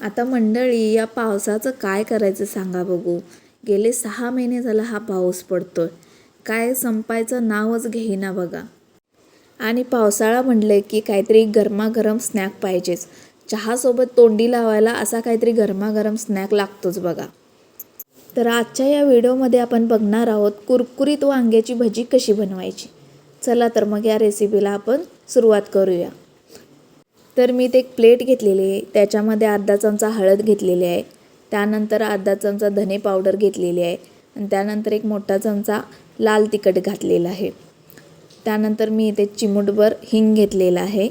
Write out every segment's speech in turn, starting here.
आता मंडळी या पावसाचं काय करायचं सांगा बघू. गेले सहा महिने झाला हा पाऊस पडतोय. काय संपायचं नावच घेईना बघा. आणि पावसाळा म्हणलं की काहीतरी गरमागरम स्नॅक पाहिजेच. चहासोबत तोंडी लावायला असा काहीतरी गरमागरम स्नॅक लागतोच बघा. तर आजच्या या व्हिडिओमध्ये आपण बघणार आहोत कुरकुरीत वांग्याची भजी कशी बनवायची. चला तर मग या रेसिपीला आपण सुरुवात करूया. तर मी ते एक प्लेट घेतलेली आहे. त्याच्यामध्ये अर्धा चमचा हळद घेतलेली आहे. त्यानंतर अर्धा चमचा धने पावडर घेतलेली आहे. आणि त्यानंतर एक मोठा चमचा लाल तिखट घातलेला आहे. त्यानंतर मी इथे चिमूटभर हिंग घेतलेला आहे.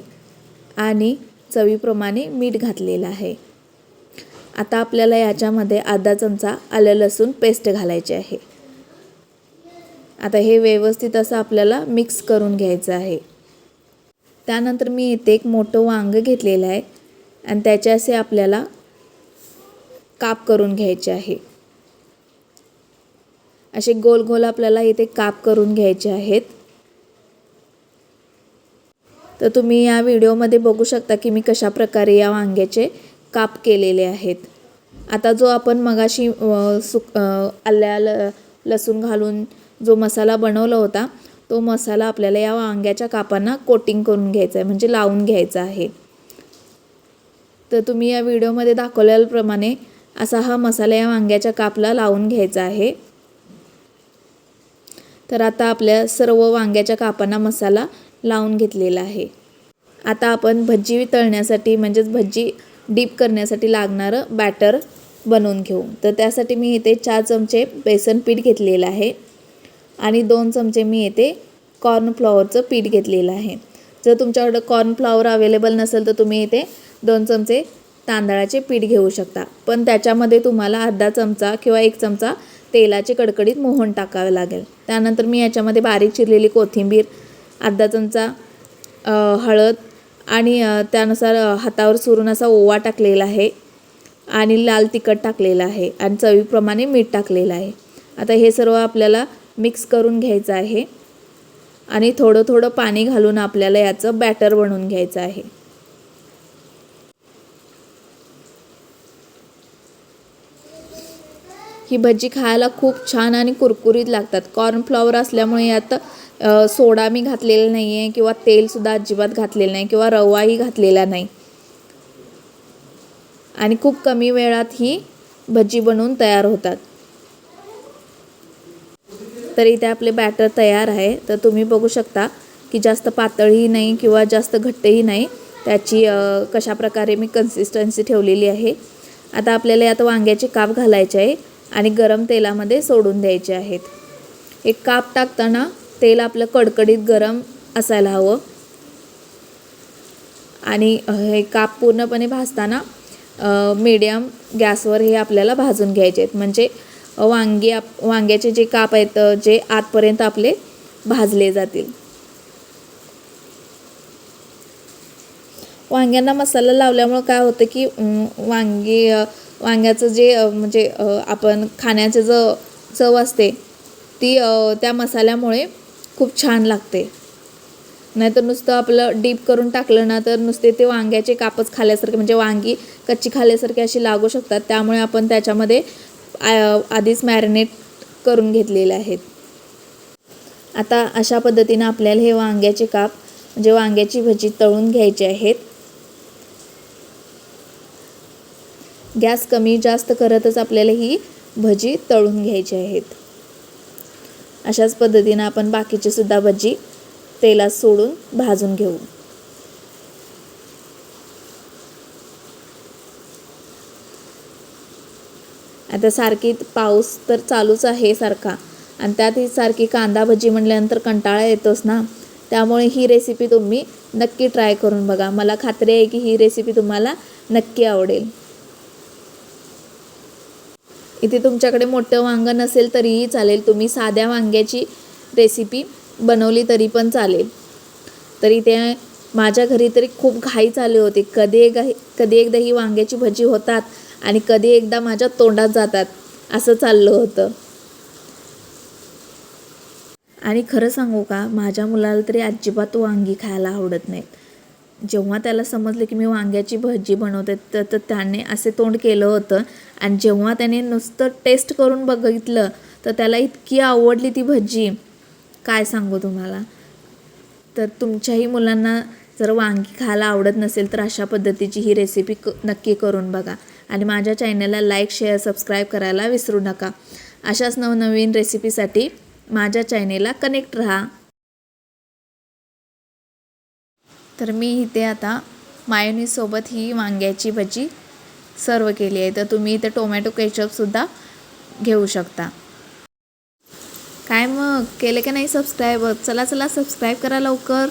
आणि चवीप्रमाणे मीठ घातलेलं आहे. आता आपल्याला याच्यामध्ये अर्धा चमचा आलं लसूण पेस्ट घालायचे आहे. आता हे व्यवस्थित असं आपल्याला मिक्स करून घ्यायचं आहे. त्यानंतर मी इथे एक मोठं वांग घेतलेलं आहे आणि त्याचे असे आपल्याला काप करून घ्यायचे आहे. असे गोल गोल आपल्याला इथे काप करून घ्यायचे आहेत. तर तुम्ही या व्हिडिओमध्ये बघू शकता की मी कशा प्रकारे या वांग्याचे काप केलेले आहेत. आता जो आपण मगाशी सुक आल्या ल लसूण घालून जो मसाला बनवला होता तो मसाला आपल्याला या वांग्याच्या कापांना कोटिंग करून घ्यायचा आहे म्हणजे लावून घ्यायचा आहे. तर तुम्ही या व्हिडिओमध्ये दाखवल्याप्रमाणे असा हा मसाला या वांग्याच्या कापला लावून घ्यायचा आहे. तर आता आपल्या सर्व वांग्याच्या कापांना मसाला लावून घेतलेला आहे. आता आपण भजी तळण्यासाठी म्हणजेच भजी डीप करण्यासाठी लागणारं बॅटर बनवून घेऊ. तर त्यासाठी मी इथे चार चमचे बेसन पीठ घेतलेलं आहे. आणि दोन चमचे मी येथे कॉर्नफ्लॉवरचं पीठ घेतलेलं आहे. जर तुमच्याकडं कॉर्नफ्लॉवर अवेलेबल नसेल तर तुम्ही इथे दोन चमचे तांदळाचे पीठ घेऊ शकता. पण त्याच्यामध्ये तुम्हाला अर्धा चमचा किंवा एक चमचा तेलाचे कडकडीत मोहन टाकावे लागेल. त्यानंतर मी याच्यामध्ये बारीक चिरलेली कोथिंबीर अर्धा चमचा हळद आणि त्यानुसार हातावर सुरून असा ओवा टाकलेला आहे आणि लाल तिखट टाकलेलं आहे आणि चवीप्रमाणे मीठ टाकलेलं आहे. आता हे सर्व आपल्याला मिक्स करून घ्यायचं आहे. आणि थोडं थोडं पाणी घालून आपल्याला याचं बॅटर बनवून घ्यायचं आहे. ही भजी खायला खूप छान आणि कुरकुरीत लागतात. कॉर्नफ्लॉवर असल्यामुळे यात सोडा मी घातलेला नाही आहे किंवा तेलसुद्धा अजिबात घातलेलं नाही किंवा रवाही घातलेला नाही. आणि खूप कमी वेळात ही भजी बनवून तयार होतात. तर इथे आपले बॅटर तयार आहे. तर तुम्ही बघू शकता की जास्त पातळही नाही किंवा जास्त घट्टही नाही. त्याची कशा प्रकारे मी कन्सिस्टन्सी ठेवलेली आहे. आता आपल्याला यात वांग्याचे काप घालायचे आहे आणि गरम तेलामध्ये सोडून द्यायचे आहेत. एक काप टाकताना तेल आपलं कडकडीत गरम असायला हवं. आणि हे काप पूर्णपणे भाजताना मीडियम गॅसवर हे आपल्याला भाजून घ्यायचे आहेत. म्हणजे वांगी आप वांग्याचे जे काप आहेत जे आतपर्यंत आपले भाजले जातील. वांग्यांना मसाला लावल्यामुळं काय होतं की वांगी वांग्याचं जे म्हणजे आपण खाण्याचं जो चव असते ती त्या मसाल्यामुळे खूप छान लागते. नाहीतर नुसतं आपलं डीप करून टाकलं ना तर नुसते ते वांग्याचे कापच खाल्यासारखे म्हणजे वांगी कच्ची खाल्यासारखी अशी लागू शकतात. त्यामुळे आपण त्याच्यामध्ये आधीच मॅरिनेट करून घेतलेले आहेत. आता अशा पद्धतीनं आपल्याला हे वांग्याचे काप म्हणजे वांग्याची भजी तळून घ्यायची आहेत. गॅस कमी जास्त करतच आपल्याला ही भजी तळून घ्यायची आहेत. अशाच पद्धतीनं आपण बाकीची सुद्धा भजी तेलात सोडून भाजून घेऊ. आता सारखी पाऊस तर चालूच आहे सारखा. आणि त्यात ही सारखी कांदा भजी म्हटल्यानंतर कंटाळा येतोच ना. त्यामुळे ही रेसिपी तुम्ही नक्की ट्राय करून बघा. मला खात्री आहे की ही रेसिपी तुम्हाला नक्की आवडेल. इथे तुमच्याकडे मोठं वांगं नसेल तरीही चालेल. तुम्ही साध्या वांग्याची रेसिपी बनवली तरी पण चालेल. तरी ते माझ्या घरी तरी खूप घाई चालू होती. कधी एक कधी एकदा ही वांग्याची भजी होतात. आणि कधी एकदा माझ्या तोंडात जातात. असं चाललं होतं. आणि खरं सांगू का माझ्या मुलाला तरी अजिबात वांगी खायला आवडत नाहीत. जेव्हा त्याला समजलं की मी वांग्याची भजी बनवते तर तर त्याने असे तोंड केलं होतं. आणि जेव्हा त्याने नुसतं टेस्ट करून बघितलं तर त्याला इतकी आवडली ती भजी. काय सांगू तुम्हाला? तर तुमच्याही मुलांना जर वांगी खायला आवडत नसेल तर अशा पद्धतीची ही रेसिपी क नक्की करून बघा. आणि माझ्या चॅनलला लाईक शेअर सबस्क्राईब करायला विसरू नका. अशाच नवनवीन रेसिपीसाठी माझ्या चॅनेलला कनेक्ट राहा. तर मी इथे आता मायोनीसोबत ही वांग्याची भजी सर्व केली आहे. तर तुम्ही इथे टोमॅटो केचपसुद्धा घेऊ शकता. काय मग? केले का नाही सबस्क्राईब चला चला सबस्क्राईब करा लवकर.